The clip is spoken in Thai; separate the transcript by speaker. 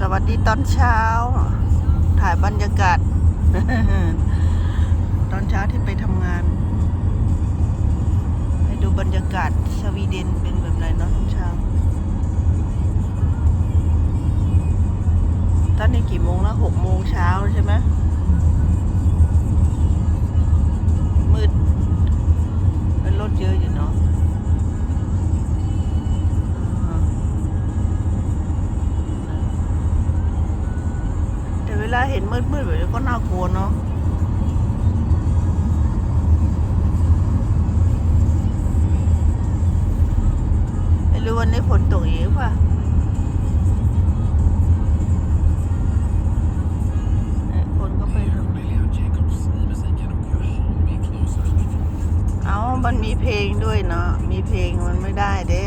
Speaker 1: สวัสดีตอนเช้า ถ่ายบรรยากาศ ตอนเช้าที่ไปทำงาน ให้ดูบรรยากาศสวีเดนเป็นแบบไหนเนาะตอนเช้า ตอนนี้กี่โมงแล้วหกโมงเช้าใช่ไหม วลาเห็นมืดๆแบบนี้ก็น่ากลัวเนาะไม่รู้วันนี้ฝนตกอีกป่ะฝนก็ไปเอามันมีเพลงด้วยเนาะ มีเพลงมันไม่ได้เด้